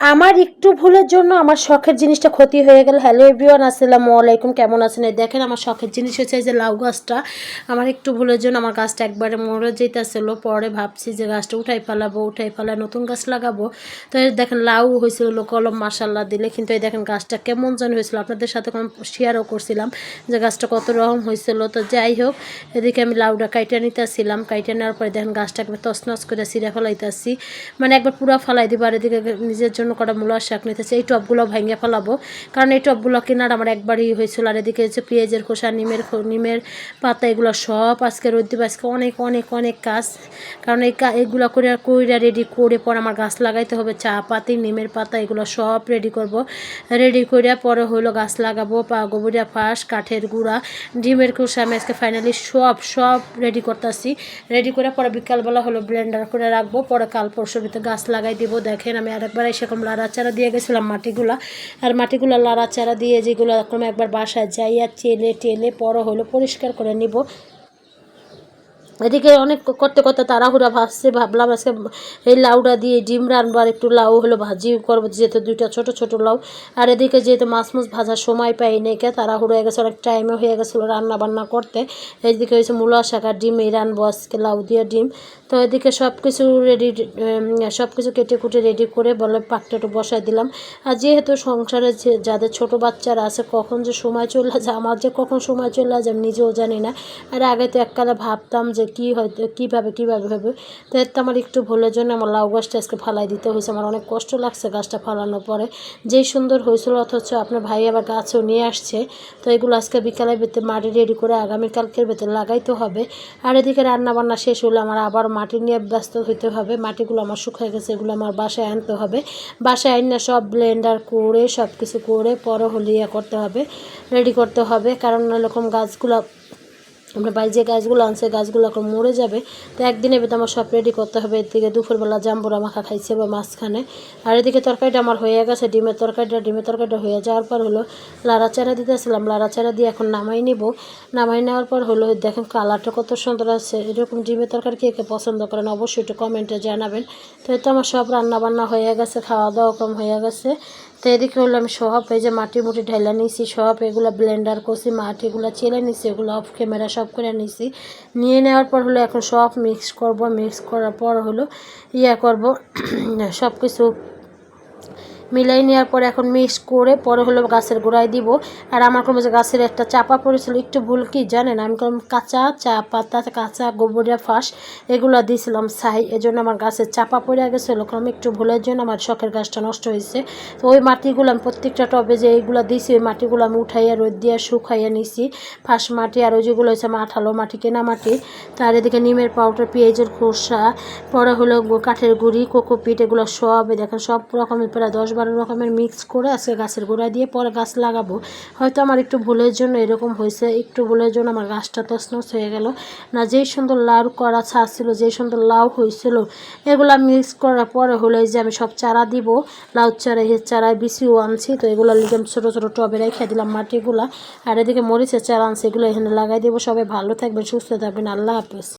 আমার একটু ভুলের জন্য আমার শখের জিনিসটা ক্ষতি হয়ে গেল। হ্যালো এভরিওয়ান আসসালামু আলাইকুম, কেমন আছেন? দেখেন আমার শখের জিনিস হচ্ছে যে লাউ গাছটা। আমার একটু ভুলের জন্য আমার গাছটা একবারে মরে যেতেছিল পরে ভাবছি যে গাছটা উঠাই ফেলাবো, উঠাই ফেলা নতুন গাছ লাগাবো। তো দেখেন লাউ হয়েছিল, কলম মাসাল্লাহ দিলে। কিন্তু এই দেখেন গাছটা কেমন যেন হয়েছিল। আপনাদের সাথে কোনো শেয়ারও করছিলাম যে গাছটা কত রকম হয়েছিল। তো যাই হোক, এদিকে আমি লাউটা কাইটা নিতেছিলাম। কাইটা নেওয়ার পরে দেখেন গাছটা একবার তছনছ করে সিরা ফেলাইতেছি। মানে একবার পুরা ফেলাই দিব আর এদিকে নিজের জন্য কটা মূলার শাক নিতেছি এই টবগুলো ভেঙে ফেলাবো। কারণ এই টবগুলো কেনার আমার একবারই হয়েছিল। আর এদিকে হচ্ছে পেঁয়াজের খোসা, নিমের নিমের পাতা, এগুলো সব আজকে রোদ দিব। আজকে অনেক অনেক অনেক কাজ। কারণ এই এগুলো করে কইরা রেডি করে পর আমার গাছ লাগাইতে হবে। চা পাতি, নিমের পাতা, এগুলো সব রেডি করব। রেডি করে পরে হইল গাছ লাগাবো। পা, গোবরিয়া, ফাঁস, কাঠের গুঁড়া, ডিমের খোসা আমি আজকে ফাইনালি সব সব রেডি করতেছি। রেডি করে পরে বিকালবেলা হলো ব্লেন্ডার করে রাখব। পরে কাল পরশুর ভিতরে গাছ লাগাই দিব। দেখেন আমি আরেকবার সেরকম লাড়াচাড়া দিয়ে গেছিলাম মাটিগুলা। আর মাটিগুলো লাড়াচাড়া দিয়ে যেগুলো এরকম একবার বাসায় যাইয়া চেলে টেলে পরো হলো পরিষ্কার করে নিব। এদিকে অনেক করতে করতে তাড়াহুড়া ভাবছে, ভাবলাম আজকে এই লাউটা দিয়ে ডিম রানবো আর একটু লাউ হলো ভাজি করব, যেহেতু দুইটা ছোট ছোট লাউ। আর এদিকে যেহেতু মাছ মাছ ভাজার সময় পাই নাই কে, তাড়াহুড়ো হয়ে গেছে, অনেক টাইমে হয়ে গেছিল রান্না বান্না করতে। এইদিকে হয়েছে মূলা, শাক আর ডিম, এই রানবো আজকে লাউ দিয়ে ডিম। তো এদিকে সব কিছু রেডি সব কিছু কেটে কুটে রেডি করে বলে পাকটা একটু বসাই দিলাম। আর যেহেতু সংসারে যে যাদের ছোট বাচ্চারা আছে, কখন যে সময় চলে যায়, আমার যে কখন সময় চলে যায় আমি নিজেও জানি না। আর আগে তো এককালে ভাবতাম যে কী হয়তো, কীভাবে কীভাবে হবে। তো আমার একটু ভুলের জন্য আমার লাউ গাছটা আজকে ফালাই দিতে হয়েছে। আমার অনেক কষ্ট লাগছে গাছটা ফালানোর পরে। যেই সুন্দর হয়েছিল, অথচ আপনার ভাই আবার গাছও নিয়ে আসছে। তো এগুলো আজকে বিকালে বেতে মাটি রেডি করে আগামীকালকের ভেতরে লাগাইতে হবে। আর এদিকে রান্না বান্না শেষ হলে আমার আবার মাটি নিয়ে ব্যস্ত হইতে হবে। মাটিগুলো আমার শুকিয়ে গেছে, এগুলো আমার বাসায় আনতে হবে। বাসায় আইনা সব ব্লেন্ডার করে সব কিছু করে পরে হলে ইয়ে করতে হবে রেডি করতে হবে। কারণ এরকম গাছগুলো আমরা বাড়ি যে গাছগুলো আনছে, গাছগুলো এখন মরে যাবে। তো একদিনের ভিতরে আমার সব রেডি করতে হবে। এদিকে দুপুরবেলা জাম্বুরা মাখা খাইছে বা মাঝখানে। আর এদিকে তরকারিটা আমার হয়ে গেছে, ডিমের তরকারিটা ডিমের তরকারিটা হয়ে যাওয়ার পর হলো লাড়াচাড়া দিতেছিলাম। লাড়াচাড়া দিয়ে এখন নামাই নিব। নামাই নেওয়ার পর হলো দেখেন কালারটা কত সুন্দর আছে। এরকম ডিমের তরকারি কে কে পছন্দ করেন অবশ্যই একটু কমেন্টে জানাবেন। তো এই তো আমার সব রান্না বান্না হয়ে গেছে খাওয়া দাওয়া কম হয়ে গেছে। তো এদিকে হলো আমি সব এই যে মাটি মুটি ঢেলে নিয়েছি সব এগুলো ব্লেন্ডার করছি মাটিগুলো চেলে নিছি, এগুলো অফ ক্যামেরা সব করে নিছি। নিয়ে নেওয়ার পর হলো এখন সব মিক্স করব মিক্স করার পর হলো ইয়া করব সব কিছু মিলাই নেওয়ার পরে এখন মিক্স করে পরে হলো গাছের গোড়ায় দিব। আর আমার কোনো যে গাছের একটা চাপা পড়েছিল, একটু ভুল কি জানেন? আমি কোনো কাঁচা, চা পাতা, কাঁচা গোবরিয়া ফাঁস এগুলো দিয়েছিলাম ছাই, এজন্য আমার গাছের চাপা পড়ে গেছিল কারণ একটু ভুলের জন্য আমার শখের গাছটা নষ্ট হয়েছে। তো ওই মাটিগুলো আমি প্রত্যেকটা টবে যে এইগুলো দিয়েছি, ওই মাটিগুলো আমি উঠাইয়া, রোদ দিয়ে শুকাইয়া নিছি। ফাঁস মাটি আর ওই যেগুলো হয়েছে আমার আঠালো মাটি, কেনা মাটি, তার এদিকে নিমের পাউডার পেঁয়াজের খোসা, পরে হলো কাঠের গুঁড়ি, কোকোপিট, এগুলো সব দেখেন সব রকমের প্রায় দশ বারো রকমের মিক্স করে আজকে গাছের গোড়া দিয়ে পরে গাছ লাগাবো। হয়তো আমার একটু ভুলের জন্য এরকম হয়েছে, একটু ভুলের জন্য আমার গাছটা তছনছ হয়ে গেল। না, যেই সুন্দর লাউ করা ছাদ ছিল, যেই সুন্দর লাউ হয়েছিল, এগুলো মিক্স করার পরে হলে যে আমি সব চারা দিব। লাউ চারা এর চারায় বিছিও আনছি, তো এগুলো লিখে আমি ছোটো ছোটো টবে রেখে দিলাম মাটিগুলা। আর এদিকে মরিচের চারা আনছি, এগুলো এখানে লাগাই দেবো। সবাই ভালো থাকবেন, সুস্থ থাকবেন। আল্লাহ হাফেজ।